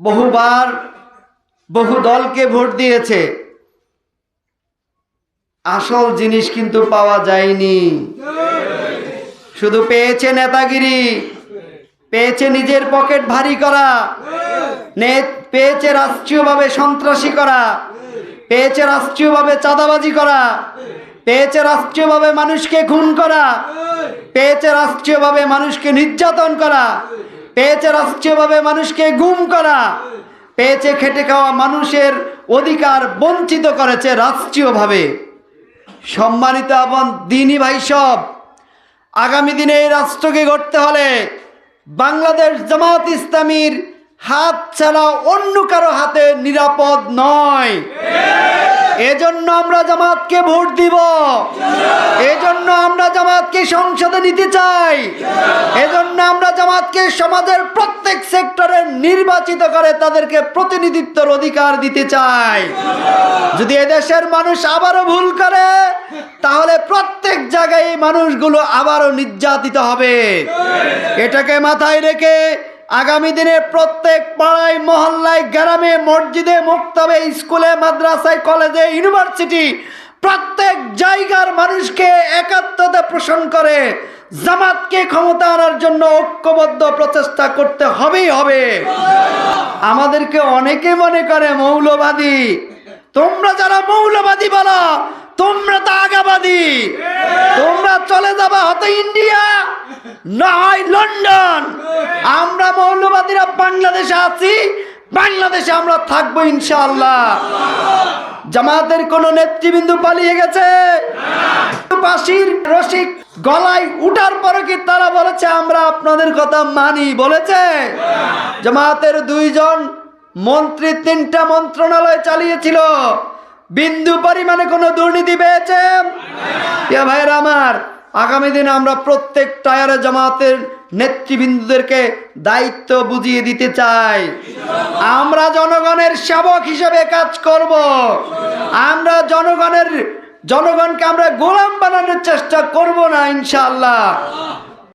বহুবার বহু দলকে ভোট দিয়েছে। আসল জিনিস কিন্তু পাওয়া যায়নি। শুধু পেয়েছে নেতাগিরি, পেয়েছে নিজের পকেট ভারী করা পেয়েছে রাষ্ট্রীয়ভাবে সন্ত্রাসী করা, পেয়েছে রাষ্ট্রীয়ভাবে চাঁদাবাজি করা, পেয়েছে রাষ্ট্রীয়ভাবে মানুষকে খুন করা, পেয়েছে রাষ্ট্রীয়ভাবে মানুষকে নির্যাতন করা পেয়েছে রাষ্ট্রীয়ভাবে মানুষকে গুম করা, পেয়েছে খেটে খাওয়া মানুষের অধিকার বঞ্চিত করেছে রাষ্ট্রীয়ভাবে। সম্মানিত এবং দিনই ভাই সব, আগামী দিনে এই রাষ্ট্রকে গড়তে হলে বাংলাদেশ জামাত ইসলামীর হাত ছাড়া অন্য কারও হাতে নিরাপদ নয়। এজন্য আমরা জামাতকে ভোট দিব। এজন্য আমরা জামাতকে সংসদে নিতে চাই। এজন্য আমরা জামাতকে সমাজের প্রত্যেক সেক্টরে নির্বাচিত করে তাদেরকে প্রতিনিধিত্বের অধিকার দিতে চাই। যদি এদেশের মানুষ আবারও ভুল করে, তাহলে প্রত্যেক জায়গায় এই মানুষগুলো আবারও নির্যাতিত হবে। এটাকে মাথায় রেখে আগামী দিনে প্রত্যেক পাড়ায়, মহল্লায়, গ্রামে, মসজিদে, মুক্তবে, স্কুলে, মাদ্রাসায়, কলেজে, ইউনিভার্সিটি প্রত্যেক জায়গার মানুষকে একাত্মতা পোষণ করে, জামাতকে ক্ষমতা আনার জন্য ঐক্যবদ্ধ প্রচেষ্টা করতে হবেই হবে। আমাদেরকে অনেকে মনে করে মৌলবাদী। তোমরা যারা মৌলবাদী বলো, তোমরা তো আগাবাদী। তোমরা চলে যাবা হয়তো ইন্ডিয়া। না হয় লন্ডন আমরা মৌলবাদীরা বাংলাদেশে আছি বাংলাদেশে আমরা থাকব ইনশাআল্লাহ। জামাতের কোন নেতৃবৃন্দু পালিয়ে গেছে? পাশির রসিক গলায় উঠার পরে কি তারা বলেছে আমরা আপনাদের কথা মানি? বলেছে। জামাতের দুইজন মন্ত্রী তিনটা মন্ত্রণালয় চালিয়েছিল। বিন্দু পরিমাণে কোনো দুর্নীতি পেয়েছে? ভাইয়ের আমার আগামী দিনে আমরা প্রত্যেক টায়ারে জামাতের নেতৃবৃন্দদেরকে দায়িত্ব বুঝিয়ে দিতে চাই। আমরা জনগণের সেবক হিসেবে কাজ করব। আমরা জনগণের, জনগণকে আমরা গোলাম বানানোর চেষ্টা করব না, ইনশাআল্লাহ।